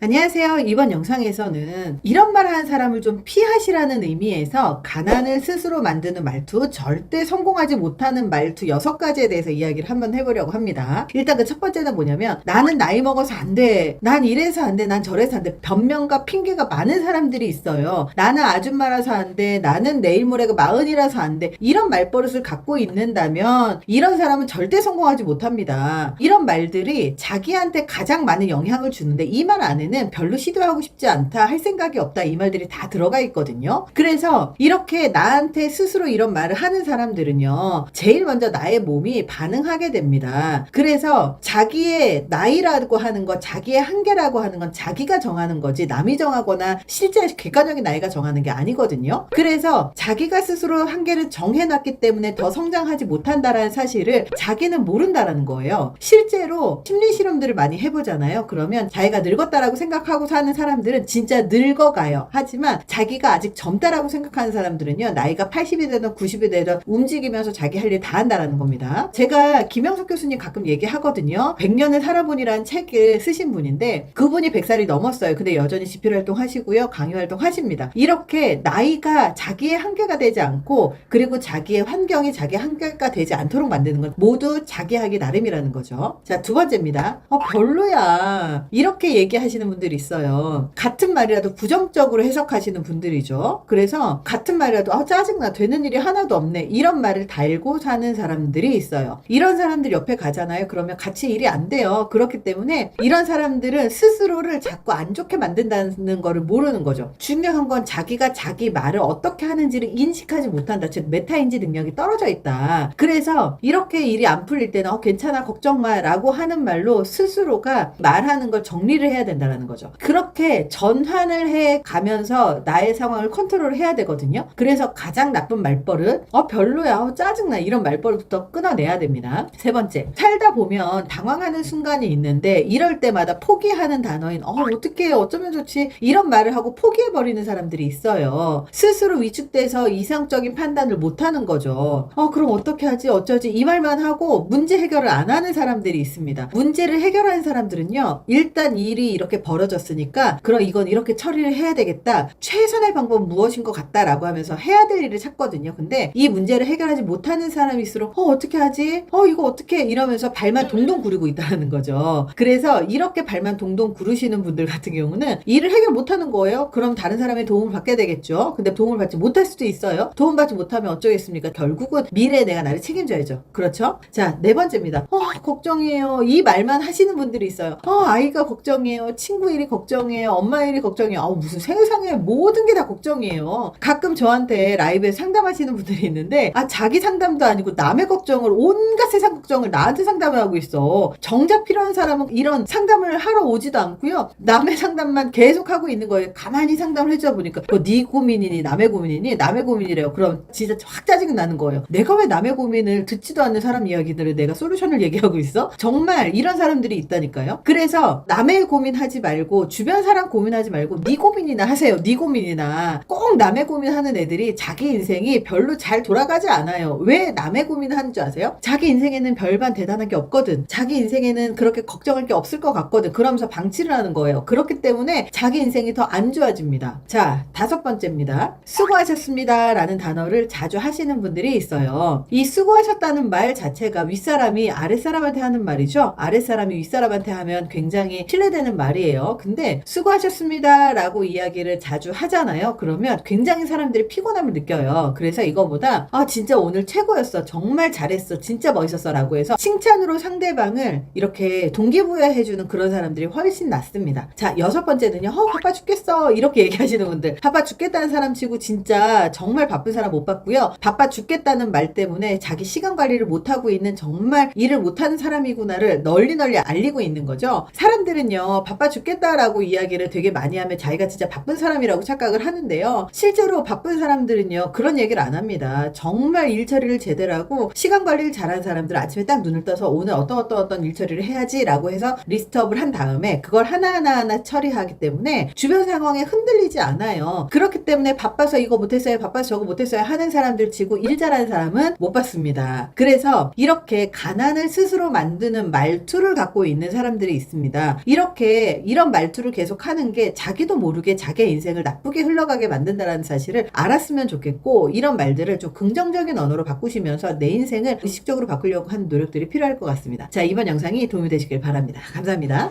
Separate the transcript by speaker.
Speaker 1: 안녕하세요. 이번 영상에서는 이런 말 하는 사람을 좀 피하시라는 의미에서 가난을 스스로 만드는 말투, 절대 성공하지 못하는 말투 6가지에 대해서 이야기를 한번 해보려고 합니다. 일단 그 첫 번째는 뭐냐면 나는 나이 먹어서 안 돼. 난 이래서 안 돼. 난 저래서 안 돼. 변명과 핑계가 많은 사람들이 있어요. 나는 아줌마라서 안 돼. 나는 내일 모레가 마흔이라서 안 돼. 이런 말버릇을 갖고 있는다면 이런 사람은 절대 성공하지 못합니다. 이런 말들이 자기한테 가장 많은 영향을 주는데 이 말 안에 는 별로 시도하고 싶지 않다, 할 생각이 없다 이 말들이 다 들어가 있거든요. 그래서 이렇게 나한테 스스로 이런 말을 하는 사람들은요. 제일 먼저 나의 몸이 반응하게 됩니다. 그래서 자기의 나이라고 하는 것, 자기의 한계라고 하는 건 자기가 정하는 거지 남이 정하거나 실제 객관적인 나이가 정하는 게 아니거든요. 그래서 자기가 스스로 한계를 정해놨기 때문에 더 성장하지 못한다라는 사실을 자기는 모른다라는 거예요. 실제로 심리 실험들을 많이 해보잖아요. 그러면 자기가 늙었다라고 생각하고 사는 사람들은 진짜 늙어가요. 하지만 자기가 아직 젊다라고 생각하는 사람들은요. 나이가 80이 되든 90이 되든 움직이면서 자기 할 일 다 한다라는 겁니다. 제가 김영석 교수님 가끔 얘기하거든요. 100년을 살아보니라는 책을 쓰신 분인데 그분이 100살이 넘었어요. 근데 여전히 집필 활동 하시고요. 강의 활동 하십니다. 이렇게 나이가 자기의 한계가 되지 않고 그리고 자기의 환경이 자기 한계가 되지 않도록 만드는 건 모두 자기 하기 나름이라는 거죠. 자, 두 번째입니다. 어, 별로야. 이렇게 얘기하시는 분들이 있어요. 같은 말이라도 부정적으로 해석하시는 분들이죠. 그래서 같은 말이라도 아, 짜증나. 되는 일이 하나도 없네. 이런 말을 달고 사는 사람들이 있어요. 이런 사람들 옆에 가잖아요. 그러면 같이 일이 안 돼요. 그렇기 때문에 이런 사람들은 스스로를 자꾸 안 좋게 만든다는 거를 모르는 거죠. 중요한 건 자기가 자기 말을 어떻게 하는지를 인식하지 못한다. 즉 메타인지 능력이 떨어져 있다. 그래서 이렇게 일이 안 풀릴 때는 어, 괜찮아 걱정 마라고 하는 말로 스스로가 말하는 걸 정리를 해야 된다는 거죠. 그렇게 전환을 해 가면서 나의 상황을 컨트롤 해야 되거든요. 그래서 가장 나쁜 말버릇 어 별로야 어, 짜증나 이런 말버릇부터 끊어내야 됩니다. 세 번째 살다 보면 당황하는 순간이 있는데 이럴 때마다 포기하는 단어인 어 어떻게 어쩌면 좋지 이런 말을 하고 포기해 버리는 사람들이 있어요. 스스로 위축돼서 이상적인 판단을 못 하는 거죠. 어 그럼 어떻게 하지 어쩌지 이 말만 하고 문제 해결을 안 하는 사람들이 있습니다. 문제를 해결하는 사람들은요. 일단 일이 이렇게 벌어졌으니까 그럼 이건 이렇게 처리를 해야 되겠다. 최선의 방법은 무엇인 것 같다라고 하면서 해야 될 일을 찾거든요. 근데 이 문제를 해결하지 못하는 사람일수록 어 어떻게 하지? 어 이거 어떻게 이러면서 발만 동동 구르고 있다는 거죠. 그래서 이렇게 발만 동동 구르시는 분들 같은 경우는 일을 해결 못하는 거예요. 그럼 다른 사람의 도움을 받게 되겠죠. 근데 도움을 받지 못할 수도 있어요. 도움 받지 못하면 어쩌겠습니까? 결국은 미래에 내가 나를 책임져야죠. 그렇죠? 자, 네 번째입니다. 어, 걱정이에요. 이 말만 하시는 분들이 있어요. 어, 아이가 걱정이에요. 친구 일이 걱정이에요. 엄마 일이 걱정이에요. 아우, 무슨 세상에 모든 게 다 걱정이에요. 가끔 저한테 라이브에 상담하시는 분들이 있는데, 아, 자기 상담도 아니고 남의 걱정을, 온갖 세상 걱정을 나한테 상담을 하고 있어. 정작 필요한 사람은 이런 상담을 하러 오지도 않고요. 남의 상담만 계속 하고 있는 거예요. 가만히 상담을 해주다 보니까, 뭐네 고민이니 남의 고민이니 남의 고민이래요. 그럼 진짜 확 짜증 나는 거예요. 내가 왜 남의 고민을 듣지도 않는 사람 이야기들을 내가 솔루션을 얘기하고 있어? 정말 이런 사람들이 있다니까요. 그래서 남의 고민하지 말고 주변 사람 고민하지 말고 네 고민이나 하세요. 네 고민이나 꼭 남의 고민하는 애들이 자기 인생이 별로 잘 돌아가지 않아요. 왜 남의 고민하는 줄 아세요? 자기 인생에는 별반 대단한 게 없거든. 자기 인생에는 그렇게 걱정할 게 없을 것 같거든. 그러면서 방치를 하는 거예요. 그렇기 때문에 자기 인생이 더 안 좋아집니다. 자, 다섯 번째입니다. 수고하셨습니다. 라는 단어를 자주 하시는 분들이 있어요. 이 수고하셨다는 말 자체가 윗사람이 아랫사람한테 하는 말이죠. 아랫사람이 윗사람한테 하면 굉장히 신뢰되는 말이에요. 근데 수고하셨습니다. 라고 이야기를 자주 하잖아요. 그러면 굉장히 사람들이 피곤함을 느껴요. 그래서 이거보다 아, 진짜 오늘 최고였어. 정말 잘했어. 진짜 멋있었어. 라고 해서 칭찬으로 상대방을 이렇게 동기부여해주는 그런 사람들이 훨씬 낫습니다. 자, 여섯 번째는요. 어, 바빠 죽겠어. 이렇게 얘기하시는 분들. 바빠 죽겠다는 사람 치고 진짜 정말 바쁜 사람 못 봤고요. 바빠 죽겠다는 말 때문에 자기 시간 관리를 못하고 있는 정말 일을 못하는 사람이구나를 널리 널리 알리고 있는 거죠. 사람들은요, 바빠 죽겠 다라고 이야기를 되게 많이 하면 자기가 진짜 바쁜 사람이라고 착각을 하는데요. 실제로 바쁜 사람들은요, 그런 얘기를 안 합니다. 정말 일 처리를 제대로 하고 시간 관리를 잘하는 사람들 은 아침에 딱 눈을 떠서 오늘 어떤 어떤 어떤 일 처리를 해야지라고 해서 리스트업을 한 다음에 그걸 하나하나 하나 처리하기 때문에 주변 상황에 흔들리지 않아요. 그렇기 때문에 바빠서 이거 못했어요, 바빠서 저거 못했어요 하는 사람들 치고 일 잘하는 사람은 못 봤습니다. 그래서 이렇게 가난을 스스로 만드는 말투를 갖고 있는 사람들이 있습니다. 이렇게 이런 말투를 계속 하는 게 자기도 모르게 자기의 인생을 나쁘게 흘러가게 만든다는 사실을 알았으면 좋겠고 이런 말들을 좀 긍정적인 언어로 바꾸시면서 내 인생을 의식적으로 바꾸려고 하는 노력들이 필요할 것 같습니다. 자, 이번 영상이 도움이 되시길 바랍니다. 감사합니다.